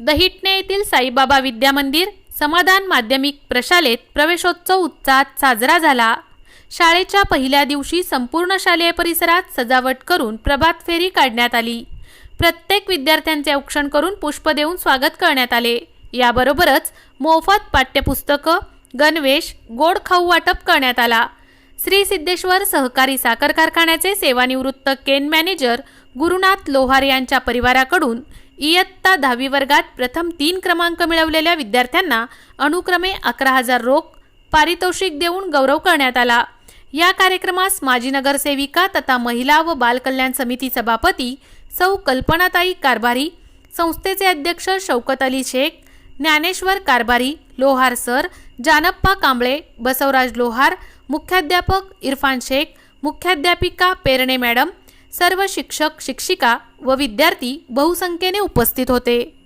दहिटणे येथील साईबाबा विद्या मंदिर समाधान माध्यमिक प्रशालेत प्रवेशोत्सव उत्साहात साजरा झाला. शाळेच्या पहिल्या दिवशी संपूर्ण शालेय परिसरात सजावट करून प्रभात फेरी काढण्यात आली. प्रत्येक विद्यार्थ्यांचे औक्षण करून पुष्प देऊन स्वागत करण्यात आले. याबरोबरच मोफत पाठ्यपुस्तकं गणवेश गोड खाऊ वाटप करण्यात आला. श्री सिद्धेश्वर सहकारी साखर कारखान्याचे सेवानिवृत्त केन मॅनेजर गुरुनाथ लोहार यांच्या परिवाराकडून इयत्ता दहावी वर्गात प्रथम तीन क्रमांक मिळवलेल्या विद्यार्थ्यांना अनुक्रमे अकरा हजार रोख पारितोषिक देऊन गौरव करण्यात आला. या कार्यक्रमास माजी नगरसेविका तथा महिला व बालकल्याण समिती सभापती सौ कल्पनाताई कारभारी संस्थेचे अध्यक्ष शौकत अली शेख ज्ञानेश्वर कारभारी लोहार सर जानप्पा कांबळे बसवराज लोहार मुख्याध्यापक इरफान शेख मुख्याध्यापिका पेरणे मॅडम सर्व शिक्षक शिक्षिका व विद्यार्थी बहुसंख्येने उपस्थित होते.